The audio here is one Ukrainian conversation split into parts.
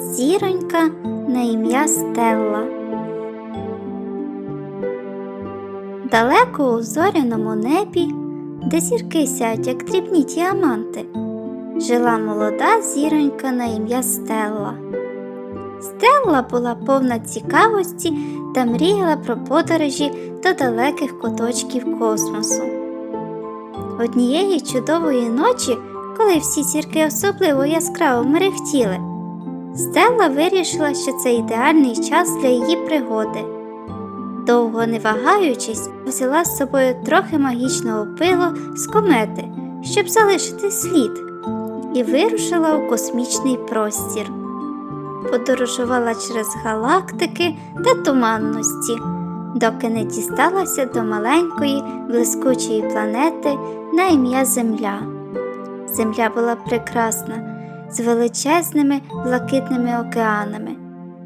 Зіронька на ім'я Стелла. Далеко у зоряному небі, де зірки сяють, як дрібні діаманти, жила молода зіронька на ім'я Стелла. Стелла була повна цікавості та мріяла про подорожі до далеких куточків космосу. Однієї чудової ночі, коли всі зірки особливо яскраво мерехтіли, Стелла вирішила, що це ідеальний час для її пригоди. Довго не вагаючись, взяла з собою трохи магічного пилу з комети, щоб залишити слід, і вирушила у космічний простір. Подорожувала через галактики та туманності, доки не дісталася до маленької блискучої планети на ім'я Земля. Земля була прекрасна, з величезними блакитними океанами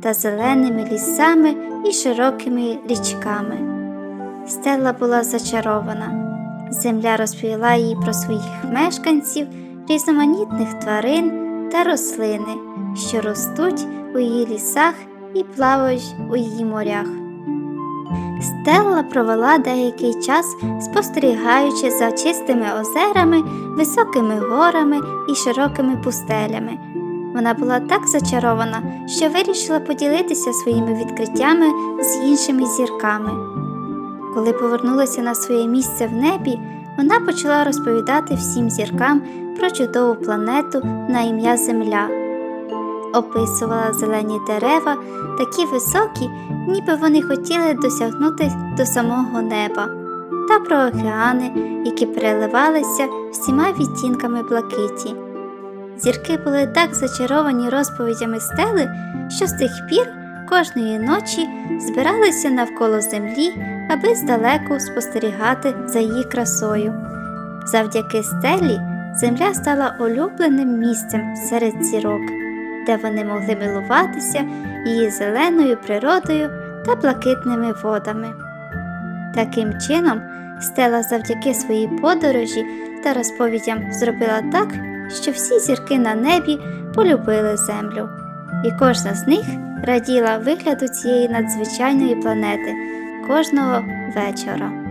та зеленими лісами і широкими річками. Стелла була зачарована. Земля розповіла їй про своїх мешканців, різноманітних тварин та рослини, що ростуть у її лісах і плавають у її морях. Стелла провела деякий час, спостерігаючи за чистими озерами, високими горами і широкими пустелями. Вона була так зачарована, що вирішила поділитися своїми відкриттями з іншими зірками. Коли повернулася на своє місце в небі, вона почала розповідати всім зіркам про чудову планету на ім'я Земля. Описувала зелені дерева, такі високі, ніби вони хотіли досягнути до самого неба, та про океани, які переливалися всіма відтінками блакиті. Зірки були так зачаровані розповідями стели, що з тих пір кожної ночі збиралися навколо землі, аби здалеку спостерігати за її красою. Завдяки стелі земля стала улюбленим місцем серед зірок, де вони могли милуватися її зеленою природою та блакитними водами. Таким чином, стела завдяки своїй подорожі та розповідям зробила так, що всі зірки на небі полюбили землю, і кожна з них раділа вигляду цієї надзвичайної планети кожного вечора.